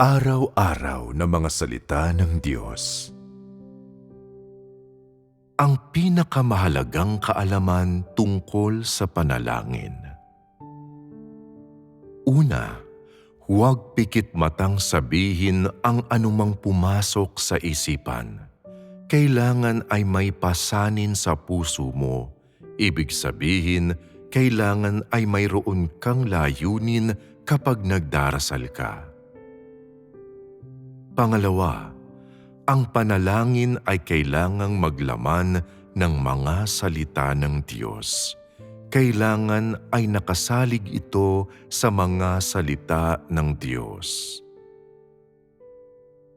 Araw-araw na mga salita ng Diyos. Ang pinakamahalagang kaalaman tungkol sa panalangin. Una, huwag pikit matang sabihin ang anumang pumasok sa isipan. Kailangan ay may pasanin sa puso mo. Ibig sabihin, kailangan ay mayroon kang layunin kapag nagdarasal ka. Pangalawa, ang panalangin ay kailangang maglaman ng mga salita ng Diyos. Kailangan ay nakasalig ito sa mga salita ng Diyos.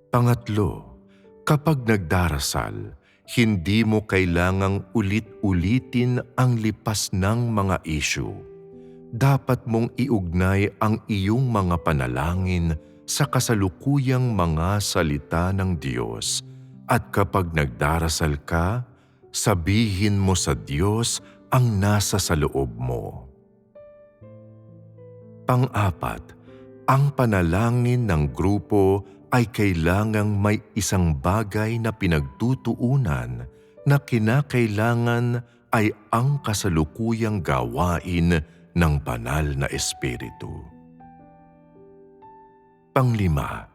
Pangatlo, kapag nagdarasal, hindi mo kailangang ulit-ulitin ang lipas ng mga issue. Dapat mong iugnay ang iyong mga panalangin sa kasalukuyang mga salita ng Diyos at kapag nagdarasal ka, sabihin mo sa Diyos ang nasa sa loob mo. Pang-apat, ang panalangin ng grupo ay kailangang may isang bagay na pinagtutuunan na kinakailangan ay ang kasalukuyang gawain ng banal na Espiritu. Panglima,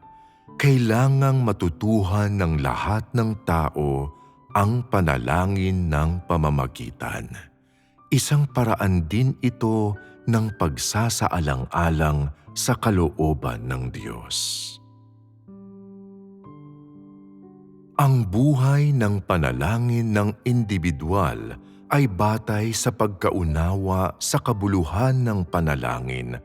kailangang matutuhan ng lahat ng tao ang panalangin ng pamamagitan. Isang paraan din ito ng pagsasaalang-alang sa kalooban ng Diyos. Ang buhay ng panalangin ng individual ay batay sa pagkaunawa sa kabuluhan ng panalangin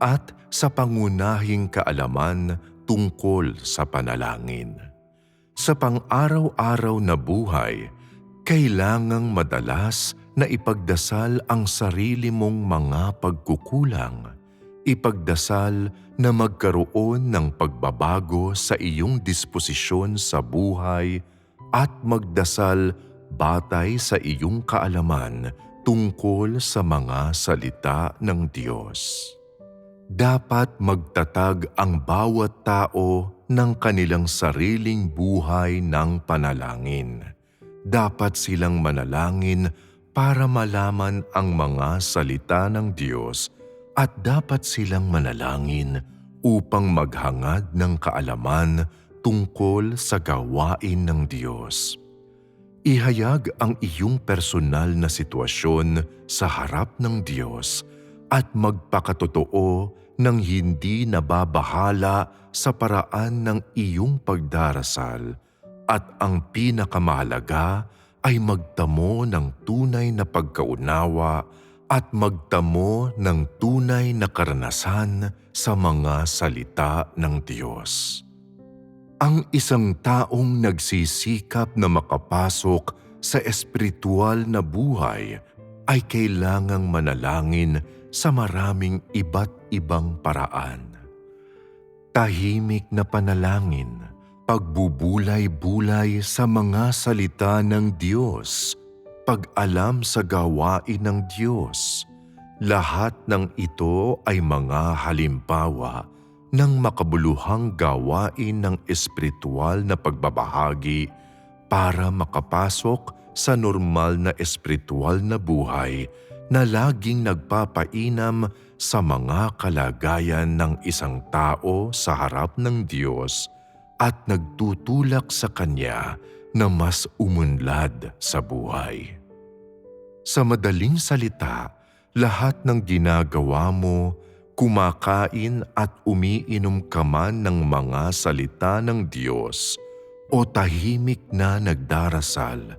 at sa pangunahing kaalaman tungkol sa panalangin. Sa pang-araw-araw na buhay, kailangang madalas na ipagdasal ang sarili mong mga pagkukulang. Ipagdasal na magkaroon ng pagbabago sa iyong disposisyon sa buhay at magdasal batay sa iyong kaalaman tungkol sa mga salita ng Diyos. Dapat magtatag ang bawat tao ng kanilang sariling buhay ng panalangin. Dapat silang manalangin para malaman ang mga salita ng Diyos at dapat silang manalangin upang maghangad ng kaalaman tungkol sa gawain ng Diyos. Ihayag ang iyong personal na sitwasyon sa harap ng Diyos at magpakatotoo ng hindi nababahala sa paraan ng iyong pagdarasal at ang pinakamahalaga ay magtamo ng tunay na pagkaunawa at magtamo ng tunay na karanasan sa mga salita ng Diyos. Ang isang taong nagsisikap na makapasok sa espiritual na buhay ay kailangang manalangin sa maraming iba't ibang paraan. Tahimik na panalangin, pagbubulay-bulay sa mga salita ng Diyos, pag-alam sa gawain ng Diyos, lahat ng ito ay mga halimbawa ng makabuluhang gawain ng espiritual na pagbabahagi para makapasok sa normal na espiritual na buhay na laging nagpapainam sa mga kalagayan ng isang tao sa harap ng Diyos at nagtutulak sa Kanya na mas umunlad sa buhay. Sa madaling salita, lahat ng ginagawa mo, kumakain at umiinom ka man ng mga salita ng Diyos o tahimik na nagdarasal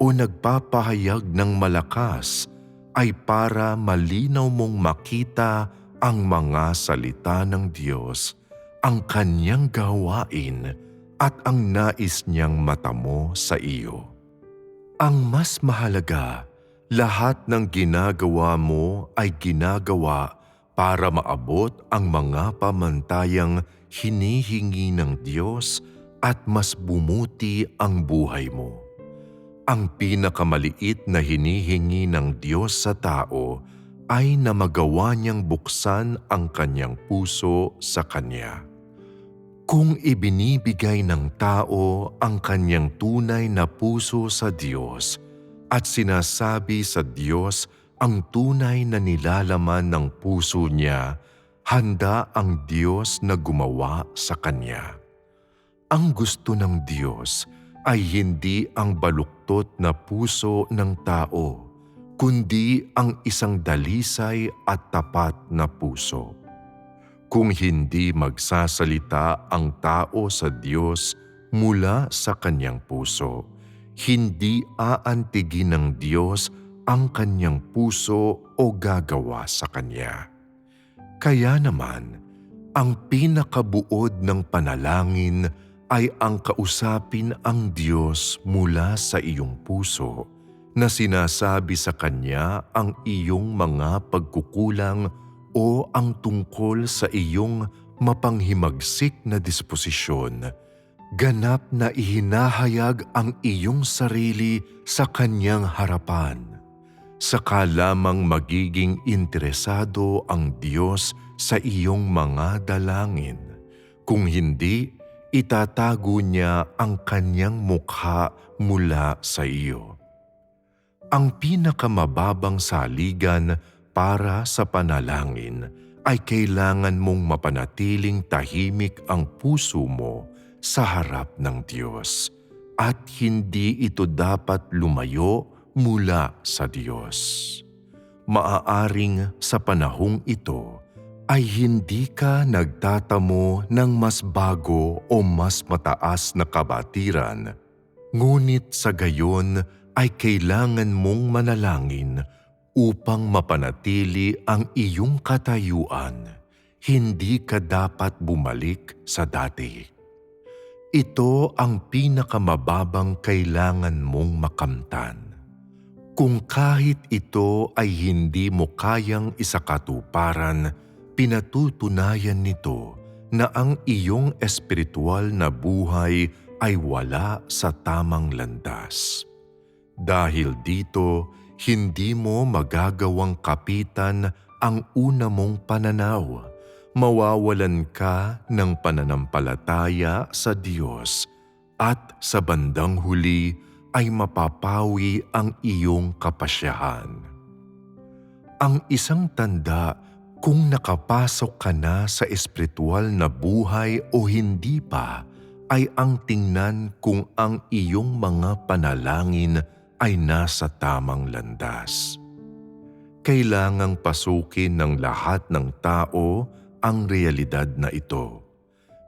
o nagpapahayag ng malakas ay para malinaw mong makita ang mga salita ng Diyos, ang kanyang gawain at ang nais niyang matamo sa iyo. Ang mas mahalaga, lahat ng ginagawa mo ay ginagawa para maabot ang mga pamantayang hinihingi ng Diyos at mas bumuti ang buhay mo. Ang pinakamaliit na hinihingi ng Diyos sa tao ay na magawa niyang buksan ang kanyang puso sa Kanya. Kung ibinibigay ng tao ang kanyang tunay na puso sa Diyos at sinasabi sa Diyos ang tunay na nilalaman ng puso niya, handa ang Diyos na gumawa sa kanya. Ang gusto ng Diyos ay hindi ang baluktot na puso ng tao, kundi ang isang dalisay at tapat na puso. Kung hindi magsasalita ang tao sa Diyos mula sa kanyang puso, hindi aantigin ng Diyos ang kanyang puso o gagawa sa kanya. Kaya naman, ang pinakabuod ng panalangin ay ang kausapin ang Diyos mula sa iyong puso na sinasabi sa Kanya ang iyong mga pagkukulang o ang tungkol sa iyong mapanghimagsik na disposisyon, ganap na ihinahayag ang iyong sarili sa Kanyang harapan. Saka lamang magiging interesado ang Diyos sa iyong mga dalangin. Kung hindi, itatago niya ang Kanyang mukha mula sa iyo. Ang pinakamababang saligan para sa panalangin ay kailangan mong mapanatiling tahimik ang puso mo sa harap ng Diyos at hindi ito dapat lumayo mula sa Diyos. Maaaring sa panahong ito ay hindi ka nagtatamo ng mas bago o mas mataas na kabatiran, ngunit sa gayon ay kailangan mong manalangin upang mapanatili ang iyong katayuan, hindi ka dapat bumalik sa dati. Ito ang pinakamababang kailangan mong makamtan. Kung kahit ito ay hindi mo kayang isakatuparan, pinatutunayan nito na ang iyong espiritual na buhay ay wala sa tamang landas. Dahil dito, hindi mo magagawang kapitan ang una mong pananaw. Mawawalan ka ng pananampalataya sa Diyos at sa bandang huli ay mapapawi ang iyong kapasyahan. Ang isang tanda kung nakapasok ka na sa espiritual na buhay o hindi pa ay ang tingnan kung ang iyong mga panalangin ay nasa tamang landas. Kailangang pasukin ng lahat ng tao ang realidad na ito.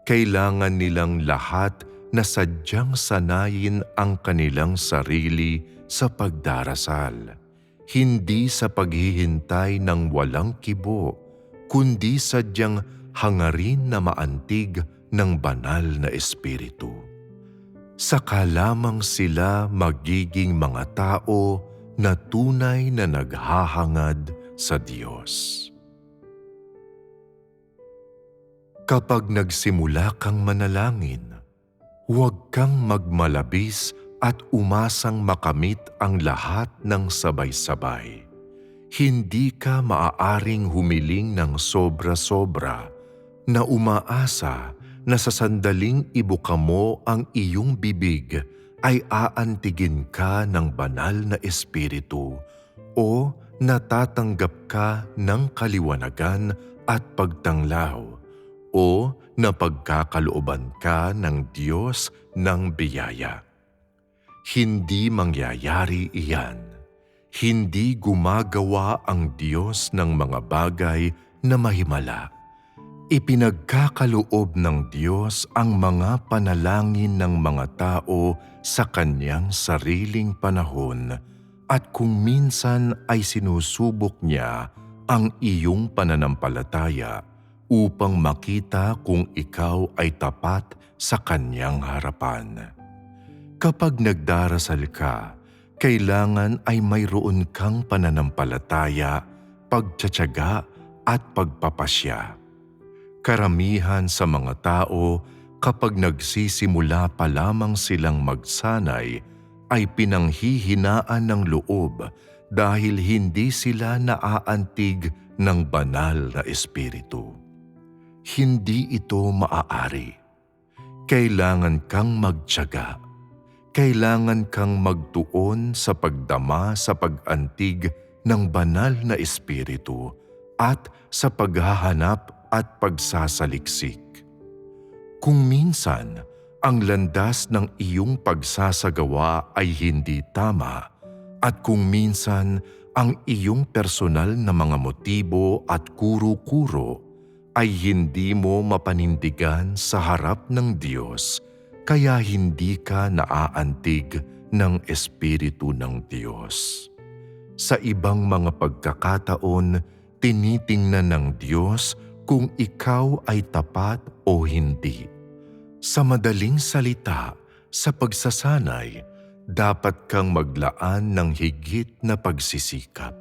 Kailangan nilang lahat na sadyang sanayin ang kanilang sarili sa pagdarasal, hindi sa paghihintay ng walang kibo, kundi sadyang hangarin na maantig ng banal na espiritu saka lamang sila magiging mga tao na tunay na naghahangad sa Diyos. Kapag nagsimula kang manalangin, huwag kang magmalabis at umasang makamit ang lahat ng sabay-sabay. Hindi ka maaaring humiling ng sobra-sobra na umaasa na sa sandaling ibuka mo ang iyong bibig ay aantigin ka ng banal na espiritu o natatanggap ka ng kaliwanagan at pagtanglaw o napagkakalooban ka ng Diyos ng biyaya. Hindi mangyayari iyan. Hindi gumagawa ang Diyos ng mga bagay na mahimala Ipinagkakaloob ng Diyos ang mga panalangin ng mga tao sa kanyang sariling panahon at kung minsan ay sinusubok niya ang iyong pananampalataya upang makita kung ikaw ay tapat sa kanyang harapan. Kapag nagdarasal ka, kailangan ay mayroon kang pananampalataya, pagtsatsaga at pagpapasya Karamihan sa mga tao kapag nagsisimula pa lamang silang magsanay ay pinanghihinaan ng loob dahil hindi sila naaantig ng banal na espiritu. Hindi ito maaari. kailangan kang magtiyaga. Kailangan kang magtuon sa pagdama sa pag-antig ng banal na espiritu at sa paghahanap at pagsasaliksik. Kung minsan, ang landas ng iyong pagsasagawa ay hindi tama at kung minsan ang iyong personal na mga motibo at kuro-kuro ay hindi mo mapanindigan sa harap ng Diyos kaya hindi ka naaantig ng Espiritu ng Diyos. Sa ibang mga pagkakataon, tinitingnan ng Diyos kung ikaw ay tapat o hindi. Sa madaling salita, sa pagsasanay, dapat kang maglaan ng higit na pagsisikap.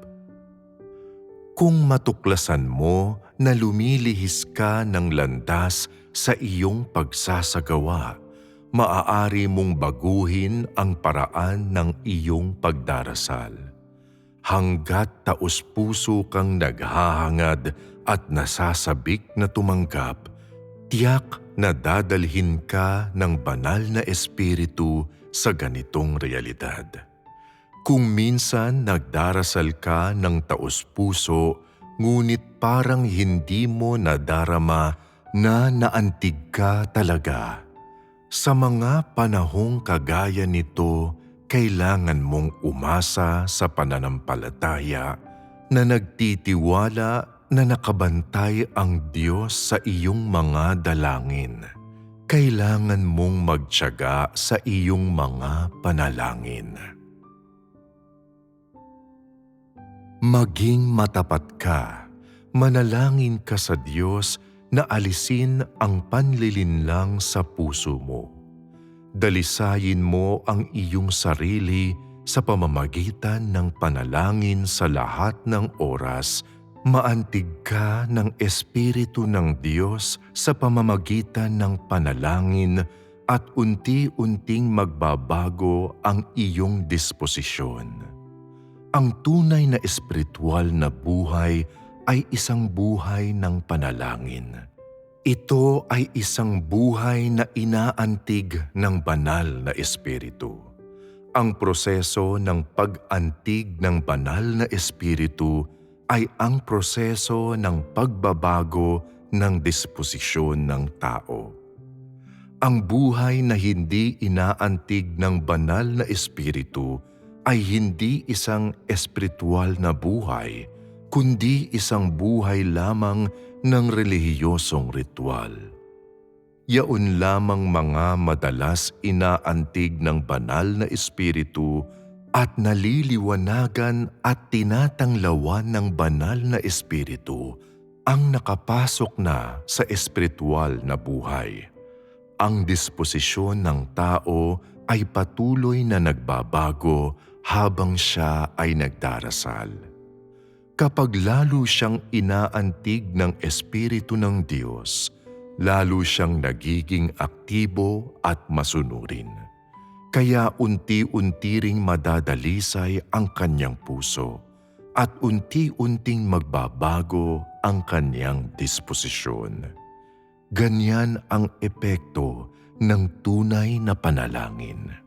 Kung matuklasan mo na lumilihis ka ng landas sa iyong pagsasagawa, maaari mong baguhin ang paraan ng iyong pagdarasal. Hanggat taus-puso kang naghahangad at nasasabik na tumanggap, tiyak na dadalhin ka ng banal na espiritu sa ganitong realidad. Kung minsan nagdarasal ka ng taus-puso, ngunit parang hindi mo nadarama na naantig ka talaga. Sa mga panahong kagaya nito, kailangan mong umasa sa pananampalataya na nagtitiwala na nakabantay ang Diyos sa iyong mga dalangin. Kailangan mong magtiyaga sa iyong mga panalangin. Maging matapat ka, manalangin ka sa Diyos na alisin ang panlilinlang sa puso mo. Dalisayin mo ang iyong sarili sa pamamagitan ng panalangin sa lahat ng oras maantig ka ng Espiritu ng Diyos sa pamamagitan ng panalangin at unti-unting magbabago ang iyong disposisyon. Ang tunay na espiritual na buhay ay isang buhay ng panalangin. Ito ay isang buhay na inaantig ng banal na espiritu. Ang proseso ng pag-antig ng banal na espiritu ay ang proseso ng pagbabago ng disposisyon ng tao. Ang buhay na hindi inaantig ng banal na espiritu ay hindi isang espiritual na buhay, kundi isang buhay lamang ng relihiyosong ritual. Yaon lamang mga madalas inaantig ng banal na espiritu at naliliwanagan at tinatanglawan ng banal na espiritu ang nakapasok na sa espiritual na buhay. Ang disposisyon ng tao ay patuloy na nagbabago habang siya ay nagdarasal. Kapag lalo siyang inaantig ng Espiritu ng Diyos, lalo siyang nagiging aktibo at masunurin kaya unti-unti ring madadalisay ang kanyang puso at unti-unting magbabago ang kanyang disposisyon. Ganyan ang epekto ng tunay na panalangin.